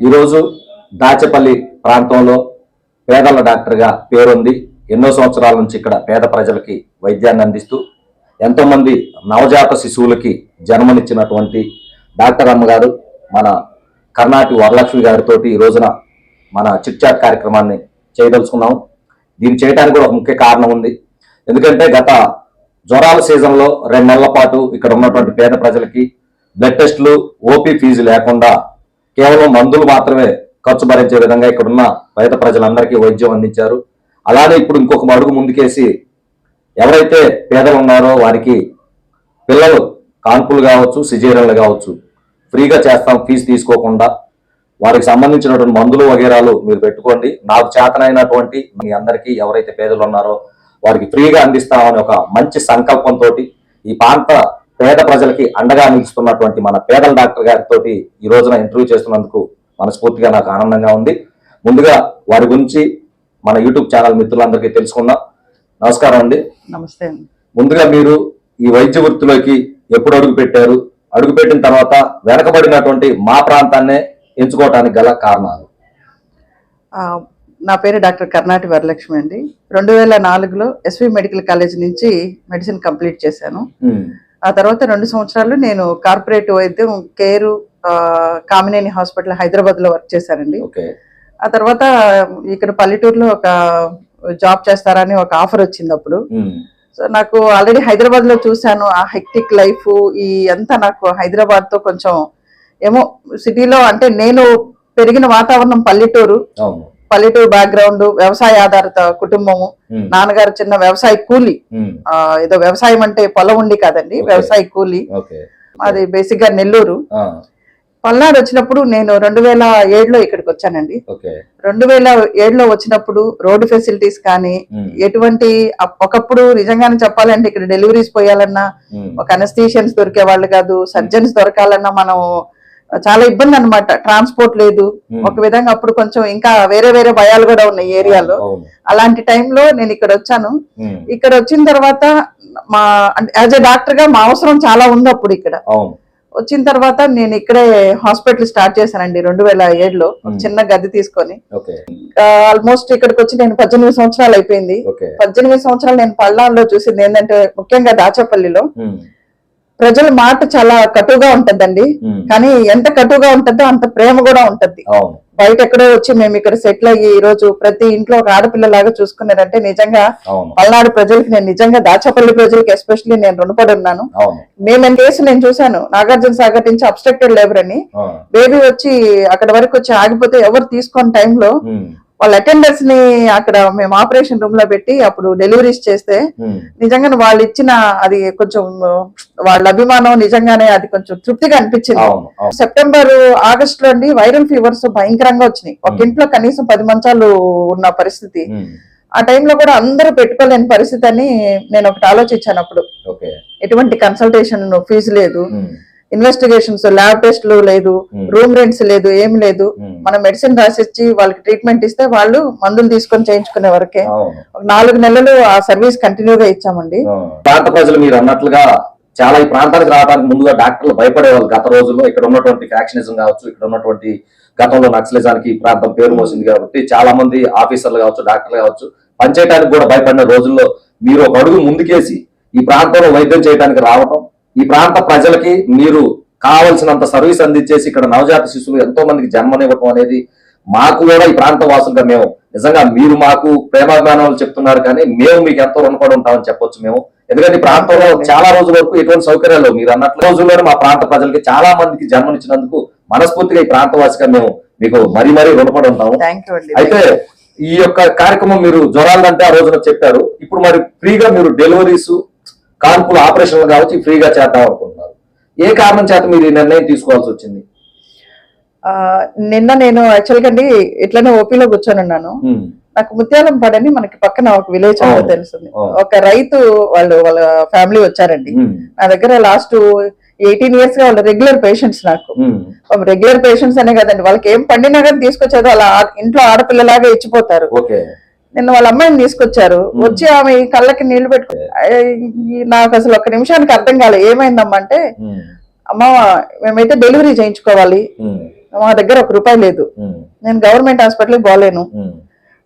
ఈరోజు దాచపల్లి ప్రాంతంలో పేదల డాక్టర్గా పేరుంది. ఎన్నో సంవత్సరాల నుంచి ఇక్కడ పేద ప్రజలకి వైద్యాన్ని అందిస్తూ ఎంతోమంది నవజాత శిశువులకి జన్మనిచ్చినటువంటి డాక్టర్ అమ్మగారు మన కర్ణాటి వరలక్ష్మి గారితో ఈ రోజున మన చిట్చాట్ కార్యక్రమాన్ని చేయదలుచుకున్నాం. దీన్ని చేయడానికి కూడా ఒక ముఖ్య కారణం ఉంది. ఎందుకంటే గత జ్వరాల సీజన్లో రెండు నెలల పాటు ఇక్కడ ఉన్నటువంటి పేద ప్రజలకి బ్లడ్ టెస్టులు ఓపీ ఫీజు లేకుండా కేవలం మందులు మాత్రమే ఖర్చు భరించే విధంగా ఇక్కడ ఉన్న ప్రజలందరికీ వైద్యం అందించారు. అలానే ఇప్పుడు ఇంకొక అడుగు ముందుకేసి ఎవరైతే పేదలు ఉన్నారో వారికి పిల్లలు కాన్పులు కావచ్చు సిజేరియన్లు కావచ్చు ఫ్రీగా చేస్తాం ఫీజు తీసుకోకుండా వారికి సంబంధించినటువంటి మందులు వగేరాలు మీరు పెట్టుకోండి. నాకు చేతనైనటువంటి మీ అందరికీ ఎవరైతే పేదలు ఉన్నారో వారికి ఫ్రీగా అందిస్తామని ఒక మంచి సంకల్పంతో ఈ ప్రాంత పేద ప్రజలకి అండగా నిలుస్తున్నటువంటి మన పేదల డాక్టర్ గారితో ఈ రోజున ఇంటర్వ్యూ చేస్తున్నందుకు మనస్ఫూర్తిగా నాకు ఆనందంగా ఉంది. ముందుగా వారి గురించి మన యూట్యూబ్ ఛానల్ మిత్రులందరికీ తెలుసుకుందాం. నమస్కారం అండి. నమస్తే ముందుగా మీరు ఈ వైద్య వృత్తిలోకి ఎప్పుడు అడుగు పెట్టారు? అడుగు పెట్టిన తర్వాత వెనకబడినటువంటి మా ప్రాంతాన్నే ఎంచుకోవటానికి గల కారణాలు? నా పేరు డాక్టర్ కర్ణాటి వరలక్ష్మి అండి. రెండు వేల నాలుగులో ఎస్వి మెడికల్ కాలేజ్ నుంచి మెడిసిన్ కంప్లీట్ చేశాను. ఆ తర్వాత రెండు సంవత్సరాలు నేను కార్పొరేట్ వైద్యం కేరు కామినేని హాస్పిటల్ హైదరాబాద్లో వర్క్ చేశానండి. ఓకే. ఆ తర్వాత ఇక్కడ పల్లెటూరులో ఒక జాబ్ చేస్తారని ఒక ఆఫర్ వచ్చింది అప్పుడు. సో నాకు ఆల్రెడీ హైదరాబాద్లో చూశాను ఆ హెక్టిక్ లైఫ్ ఈ అంతా నాకు హైదరాబాద్తో కొంచెం ఏమో సిటీలో అంటే నేను పెరిగిన వాతావరణం పల్లెటూరు. పల్లెటూరు బ్యాక్గ్రౌండ్ వ్యవసాయ ఆధారిత కుటుంబము. నాన్నగారు చిన్న వ్యవసాయ కూలి. ఏదో వ్యవసాయం అంటే పొలం ఉండి కాదండి. వ్యవసాయ కూలి. అది బేసిక్గా నెల్లూరు. పల్నాడు వచ్చినప్పుడు నేను రెండు వేల ఏడులో ఇక్కడికి వచ్చానండి. రెండు వేల ఏడులో వచ్చినప్పుడు రోడ్డు ఫెసిలిటీస్ కానీ ఎటువంటి ఒకప్పుడు నిజంగానే చెప్పాలంటే ఇక్కడ డెలివరీస్ పోయాలన్నా ఒక అనస్థీషియన్స్ దొరికే వాళ్ళు కాదు సర్జన్స్ దొరకాలన్నా మనం చాలా ఇబ్బంది అన్నమాట. ట్రాన్స్పోర్ట్ లేదు. ఉమ్, ఒక విధంగా అప్పుడు కొంచెం ఇంకా వేరే వేరే భయాలు కూడా ఉన్నాయి ఏరియాలో. అలాంటి టైంలో నేను ఇక్కడ వచ్చాను. ఉమ్, ఇక్కడ వచ్చిన తర్వాత మా యాజ్ ఎ డాక్టర్గా మా అవసరం చాలా ఉంది అప్పుడు ఇక్కడ. వచ్చిన తర్వాత నేను ఇక్కడే హాస్పిటల్ స్టార్ట్ చేశానండి రెండు వేల ఏడులో Hmm. చిన్న గది తీసుకొని. ఆల్మోస్ట్ ఇక్కడికి వచ్చి నేను పద్దెనిమిది సంవత్సరాలు అయిపోయింది. పద్దెనిమిది సంవత్సరాలు నేను పల్నాడులో చూసింది ఏంటంటే ముఖ్యంగా దాచపల్లిలో. ప్రజల మాట చాలా కటుగా ఉంటదండి. కానీ ఎంత కటుగా ఉంటుందో అంత ప్రేమ కూడా ఉంటది. బయట ఎక్కడో వచ్చి మేము ఇక్కడ సెటిల్ అయ్యి ఈ రోజు ప్రతి ఇంట్లో ఒక ఆడపిల్లలాగా చూసుకున్నారంటే నిజంగా పల్నాడు ప్రజలకి నేను నిజంగా దాచపల్లి ప్రజలకి ఎస్పెషల్లీ నేను రుణపడి ఉన్నాను మేము కేసు నేను చూశాను నాగార్జున సాగర్ నుంచి అబ్స్ట్రక్టెడ్ లేబర్ అని. బేబీ వచ్చి అక్కడ వరకు వచ్చి ఆగిపోతే ఎవరు తీసుకొని టైంలో వాళ్ళ అటెండర్స్ని అక్కడ మేము ఆపరేషన్ రూమ్లో పెట్టి అప్పుడు డెలివరీస్ చేస్తే ఉమ్, నిజంగానే వాళ్ళు ఇచ్చిన అది కొంచెం వాళ్ళ అభిమానం నిజంగానే అది కొంచెం తృప్తిగా అనిపించింది. సెప్టెంబర్ ఆగస్ట్లో అండి వైరల్ ఫీవర్స్ భయంకరంగా వచ్చినాయి. ఒక Hmm. ఇంట్లో కనీసం పది మంచాలు ఉన్న పరిస్థితి. ఉమ్, ఆ టైంలో కూడా అందరూ పెట్టుకోలేని పరిస్థితి అని నేను ఒకటి ఆలోచించాను అప్పుడు. ఓకే. ఎటువంటి కన్సల్టేషన్ ఫీజు లేదు. ఇన్వెస్టిగేషన్స్ ల్యాబ్ టెస్ట్లు లేదు Hmm. రూమ్ రెంట్స్ లేదు ఏం లేదు. ఉమ్, మనం మెడిసిన్ రాసిచ్చి వాళ్ళకి ట్రీట్మెంట్ ఇస్తే వాళ్ళు మందులు తీసుకొని చేయించుకునే వరకే. నాలుగు నెలలు ఆ సర్వీస్ కంటిన్యూగా ఇచ్చామండి. ఆ, ప్రాంత ప్రజలు మీరు అన్నట్లుగా చాలా ఈ ప్రాంతానికి రావడానికి ముందుగా డాక్టర్లు భయపడేవాళ్ళు గత రోజుల్లో. ఇక్కడ ఉన్నటువంటి ఫ్యాక్షనిజం కావచ్చు ఇక్కడ ఉన్నటువంటి గతంలో నక్సలిజానికి ఈ ప్రాంతం పేరు మోసింది కాబట్టి చాలా మంది ఆఫీసర్లు కావచ్చు డాక్టర్లు కావచ్చు పనిచేయడానికి కూడా భయపడిన రోజుల్లో మీరు ఒక అడుగు ముందుకేసి ఈ ప్రాంతంలో వైద్యం చేయడానికి రావటం ఈ ప్రాంత ప్రజలకి మీరు కావలసినంత సర్వీస్ అందించేసి ఇక్కడ నవజాత శిశువులు ఎంతో మందికి జన్మనివ్వటం అనేది మాకు కూడా ఈ ప్రాంత వాసులుగా మేము నిజంగా మీరు మాకు ప్రేమాభిమానాలు చెప్తున్నారు కానీ మేము మీకు ఎంతో రుణపడి ఉంటామని చెప్పొచ్చు మేము. ఎందుకంటే ఈ ప్రాంతంలో చాలా రోజుల వరకు ఎటువంటి సౌకర్యాలు. మీరు అన్నట్లు రోజుల్లోనే మా ప్రాంత ప్రజలకి చాలా మందికి జన్మనిచ్చినందుకు మనస్ఫూర్తిగా ఈ ప్రాంతవాసిగా మేము మీకు మరీ మరీ రుణపడి ఉంటాము. అయితే ఈ యొక్క కార్యక్రమం మీరు జ్వరాలంటే ఆ రోజున చెప్పారు. ఇప్పుడు మరి ఫ్రీగా మీరు డెలివరీస్ కాన్పులు ఆపరేషన్లు కావచ్చు ఫ్రీగా చేద్దాం అనుకుంటున్నారు. ఏ కారణం చేత మీరు ఈ నిర్ణయం తీసుకోవాల్సి వచ్చింది? నిన్న నేను యాక్చువల్గా అండి ఇట్లనే ఓపీలో కూర్చొని ఉన్నాను. ఉమ్, నాకు ముత్యాలం పడని మనకి పక్కన ఒక విలేజ్. తెలుస్తుంది. ఒక రైతు వాళ్ళు వాళ్ళ ఫ్యామిలీ వచ్చారండి. నా దగ్గర లాస్ట్ ఎయిటీన్ ఇయర్స్గా వాళ్ళు రెగ్యులర్ పేషెంట్స్ నాకు. రెగ్యులర్ పేషెంట్స్ అనే కదండి వాళ్ళకి ఏం పండినా కానీ తీసుకొచ్చేది వాళ్ళ ఇంట్లో ఆడపిల్లలాగా ఇచ్చిపోతారు. ఓకే. నిన్న వాళ్ళ అమ్మాయిని తీసుకొచ్చారు. వచ్చి ఆమె ఈ కళ్ళకి నీళ్ళు పెట్టుకో నాకు అసలు ఒక నిమిషానికి అర్థం కాలే ఏమైందమ్మా అంటే అమ్మ మేమైతే డెలివరీ చేయించుకోవాలి. మా దగ్గర ఒక రూపాయి లేదు. నేను గవర్నమెంట్ హాస్పిటల్కి పోలేను.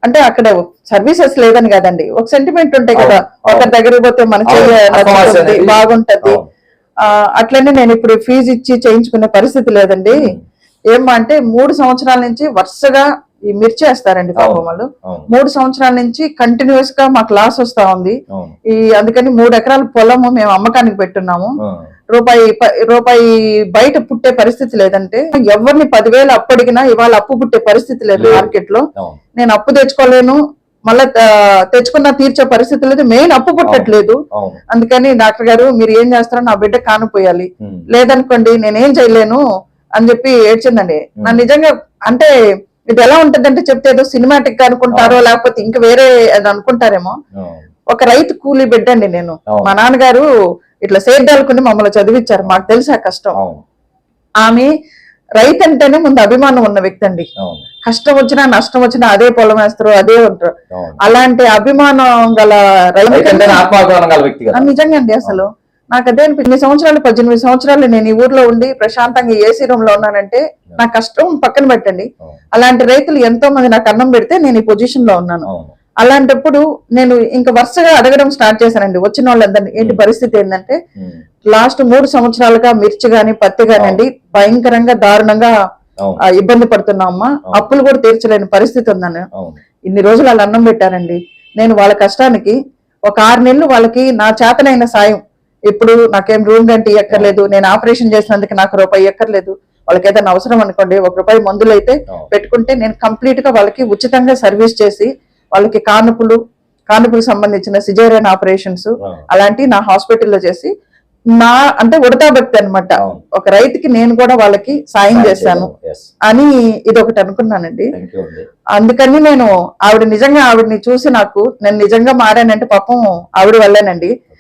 అంటే అక్కడ సర్వీసెస్ లేదని కదండి. ఒక సెంటిమెంట్ ఉంటాయి కదా ఒకరి దగ్గరికి పోతే మన అనేది- బాగుంటది. అట్లనే నేను ఇప్పుడు ఫీజు ఇచ్చి చేయించుకునే పరిస్థితి లేదండి. ఏమా అంటే మూడు సంవత్సరాల నుంచి వరుసగా ఈ మిర్చి వేస్తారండి పాపం. వాళ్ళు మూడు సంవత్సరాల నుంచి కంటిన్యూస్గా మాకు లాస్ వస్తా ఉంది. ఈ అందుకని మూడు ఎకరాల పొలము మేము అమ్మకానికి పెట్టున్నాము. రూపాయి రూపాయి బయట పుట్టే పరిస్థితి లేదంటే ఎవరిని పదివేలు అప్పు అడిగినా ఇవాళ అప్పు పుట్టే పరిస్థితి లేదు. మార్కెట్లో నేను అప్పు తెచ్చుకోలేను. మళ్ళా తెచ్చుకున్న తీర్చే పరిస్థితి లేదు. మెయిన్ అప్పు పుట్టట్లేదు. అందుకని డాక్టర్ గారు మీరు ఏం చేస్తారో నా బిడ్డ కానిపోయాలి. లేదనుకోండి నేనేం చేయలేను అని చెప్పి ఏడ్చిందండి. నా నిజంగా అంటే ఇది ఎలా ఉంటదంటే చెప్తే ఏదో సినిమాటిక్ అనుకుంటారో లేకపోతే ఇంకా వేరే అది అనుకుంటారేమో. ఒక రైతు కూలీ బిడ్డ అండి నేను. మా నాన్నగారు ఇట్లా సేద్యాలకుని మమ్మల్ని చదివించారు మాకు తెలుసు కష్టం. ఆమె రైతు అంటేనే ముందు అభిమానం ఉన్న వ్యక్తి అండి. కష్టం వచ్చినా నష్టం వచ్చినా అదే పొలం వేస్తారు అదే ఉంటారు. అలాంటి అభిమానం గల రైతు నిజంగా అండి అసలు. నాకు అదే ఇన్ని సంవత్సరాలు పద్దెనిమిది సంవత్సరాలు నేను ఈ ఊర్లో ఉండి ప్రశాంతంగా ఏసీ రూమ్లో ఉన్నానంటే నా కష్టం పక్కన పెట్టండి. అవును అలాంటి రైతులు ఎంతో మంది నాకు అన్నం పెడితే నేను ఈ పొజిషన్లో ఉన్నాను. అవును అలాంటప్పుడు నేను ఇంకా వరుసగా అడగడం స్టార్ట్ చేశానండి. వచ్చిన వాళ్ళందరినీ ఏంటి పరిస్థితి ఏంటంటే ఉమ్, లాస్ట్ మూడు సంవత్సరాలుగా మిర్చి గాని పత్తి కానివ్వండి భయంకరంగా దారుణంగా ఇబ్బంది పడుతున్నామమ్మా. అప్పులు కూడా తీర్చలేని పరిస్థితి ఉందని ఇన్ని రోజులు వాళ్ళు అన్నం పెట్టారండి. నేను వాళ్ళ కష్టానికి ఒక ఆరు నెలలు వాళ్ళకి నా చేతనైన సాయం. ఇప్పుడు నాకేం రూమ్ రెంట్ ఎక్కర్లేదు నేను ఆపరేషన్ చేసినందుకు నాకు రూపాయి ఎక్కర్లేదు వాళ్ళకి ఏదైనా అవసరం అనుకోండి ఒక రూపాయి మందులు అయితే. పెట్టుకుంటే నేను కంప్లీట్గా వాళ్ళకి ఉచితంగా సర్వీస్ చేసి వాళ్ళకి కానుపులు కానుపులకు సంబంధించిన సిజేరియన్ ఆపరేషన్స్. అలాంటివి నా హాస్పిటల్లో చేసి నా అంటే ఉడతా భక్తి అనమాట. ఒక రైతుకి నేను కూడా వాళ్ళకి సాయం చేశాను. అని ఇది ఒకటి అనుకున్నానండి అందుకని నేను ఆవిడ నిజంగా ఆవిడని చూసి నాకు నేను నిజంగా మారానంటే పాపం ఆవిడ వల్లేనండి ఆ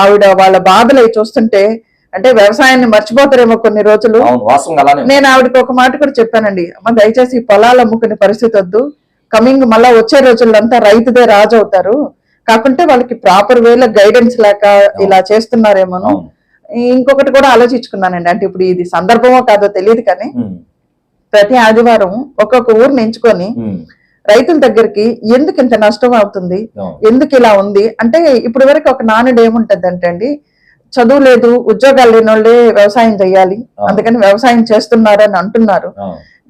ఆవిడ వాళ్ళ బాధలు అవి చూస్తుంటే అంటే వ్యవసాయాన్ని మర్చిపోతారేమో కొన్ని రోజులు. నేను ఆవిడకి ఒక మాట కూడా చెప్పానండి. అమ్మ దయచేసి ఈ పొలాలు అమ్ముకునే పరిస్థితి వద్దు. కమింగ్ మళ్ళా వచ్చే రోజులంతా రైతుదే రాజు అవుతారు. కాకుంటే వాళ్ళకి ప్రాపర్ వేలో గైడెన్స్ లేక ఇలా చేస్తున్నారేమోను ఇంకొకటి కూడా ఆలోచించుకున్నానండి. అంటే ఇప్పుడు ఇది సందర్భమో కాదో తెలియదు కానీ ప్రతి ఆదివారం ఒక్కొక్క ఊరిని ఎంచుకొని రైతుల దగ్గరికి ఎందుకు ఇంత నష్టం అవుతుంది? ఎందుకు ఇలా ఉంది? అంటే ఇప్పటి వరకు ఒక నానుడు ఏముంటది అంటే అండి చదువు లేదు ఉద్యోగాలు లేని వాళ్ళే వ్యవసాయం చేయాలి అందుకని వ్యవసాయం చేస్తున్నారు అని అంటున్నారు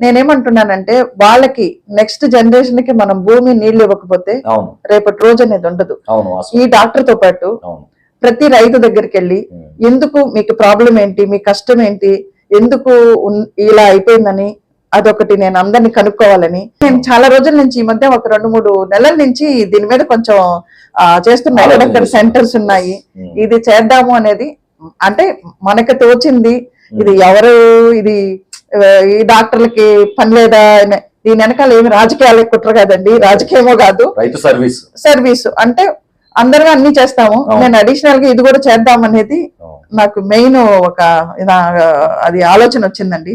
నేనేమంటున్నానంటే వాళ్ళకి నెక్స్ట్ జనరేషన్కి మనం భూమి నీళ్ళు ఇవ్వకపోతే రేపటి రోజు అనేది ఉండదు. ఈ డాక్టర్తో పాటు ప్రతి రైతు దగ్గరికి వెళ్ళి ఎందుకు మీకు ప్రాబ్లం ఏంటి మీ కష్టం ఏంటి ఎందుకు ఇలా అయిపోయిందని అదొకటి నేను అందరిని కనుక్కోవాలని. నేను చాలా రోజుల నుంచి ఈ మధ్య ఒక రెండు మూడు నెలల నుంచి దీని మీద కొంచెం ఆ, చేస్తున్నా. ఆలోచన ఎక్కడెక్కడ చేస్తున్నా. సెంటర్స్ ఉన్నాయి. ఇది చేద్దాము అనేది అంటే మనకి తోచింది. ఇది ఎవరు ఇది ఈ డాక్టర్లకి పని లేదా దీని వెనకాల ఏమి రాజకీయాలు కుట్ర కాదండి. రాజకీయమో కాదు. సర్వీస్. సర్వీస్. అంటే అందరం అన్ని చేస్తాము. నేను అడిషనల్గా ఇది కూడా చేద్దాం అనేది. నాకు మెయిన్ ఒక అది ఆలోచన వచ్చిందండి.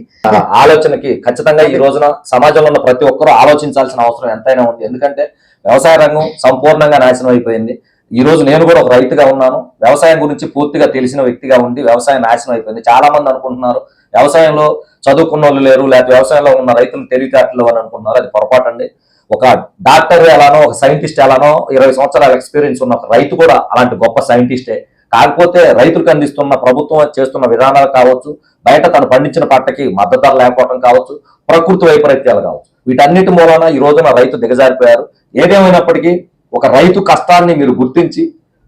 ఆలోచనకి ఖచ్చితంగా ఈ రోజున సమాజంలో ఉన్న ప్రతి ఒక్కరూ ఆలోచించాల్సిన అవసరం ఎంతైనా ఉంది. ఎందుకంటే వ్యవసాయ రంగం సంపూర్ణంగా నాశనం అయిపోయింది. ఈ రోజు నేను కూడా ఒక రైతుగా ఉన్నాను. వ్యవసాయం గురించి పూర్తిగా తెలిసిన వ్యక్తిగా ఉండి వ్యవసాయం నాశనం అయిపోయింది. చాలా మంది అనుకుంటున్నారు వ్యవసాయంలో చదువుకున్న వాళ్ళు లేరు లేకపోతే వ్యవసాయంలో ఉన్న రైతులు తెలివితేటలు అని అనుకుంటున్నారు. అది పొరపాటు అండి ఒక డాక్టర్ ఎలానో ఒక సైంటిస్ట్ ఎలానో ఇరవై సంవత్సరాల ఎక్స్పీరియన్స్ ఉన్న రైతు కూడా అలాంటి గొప్ప సైంటిస్టే. కాకపోతే రైతులకు అందిస్తున్న ప్రభుత్వం చేస్తున్న విధానాలు కావచ్చు బయట తను పండించిన పంటకి మద్దతు ధర లేకపోవడం కావచ్చు ప్రకృతి వైపరీత్యాలు కావచ్చు. వీటన్నిటి మూలన ఈ రోజున రైతు దిగజారిపోయారు. ఏదేమైనప్పటికీ ఒక రైతు కష్టాన్ని మీరు గుర్తించి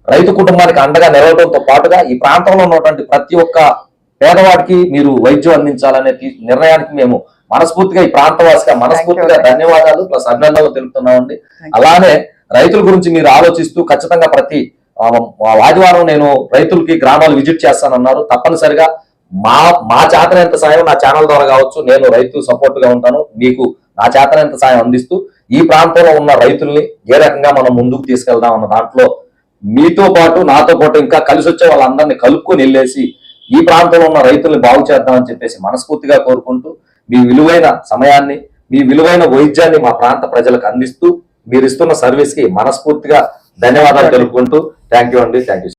రైతు కుటుంబానికి అండగా నిలవడంతో పాటుగా ఈ ప్రాంతంలో ఉన్నటువంటి ప్రతి ఒక్క పేదవాడికి మీరు వైద్యం అందించాలనే నిర్ణయానికి మేము మనస్ఫూర్తిగా ఈ ప్రాంతవాసిగా మనస్ఫూర్తిగా ధన్యవాదాలు ప్లస్ అభినందనలు తెలుపుతున్నామండి. అలానే రైతుల గురించి మీరు ఆలోచిస్తూ ఖచ్చితంగా ప్రతి ఆదివారం నేను రైతులకి గ్రామాలు విజిట్ చేస్తానన్నారు. తప్పనిసరిగా మా మా చేతనంత సాయం నా ఛానల్ ద్వారా కావచ్చు నేను రైతు సపోర్ట్గా ఉంటాను. మీకు నా చేతనంత సాయం అందిస్తూ ఈ ప్రాంతంలో ఉన్న రైతుల్ని ఏ రకంగా మనం ముందుకు తీసుకెళ్దాం అన్న దాంట్లో మీతో పాటు నాతో పాటు ఇంకా కలిసి వచ్చే వాళ్ళందరినీ కలుపుకొని వెళ్ళేసి ఈ ప్రాంతంలో ఉన్న రైతుల్ని బాగు చేద్దామని చెప్పేసి మనస్ఫూర్తిగా కోరుకుంటూ మీ విలువైన సమయాన్ని మీ విలువైన వైద్యాన్ని మా ప్రాంత ప్రజలకు అందిస్తూ మీరు ఇస్తున్న సర్వీస్కి మనస్ఫూర్తిగా ధన్యవాదాలు తెలుపుకుంటూ థ్యాంక్ యూ అండి. Thank you.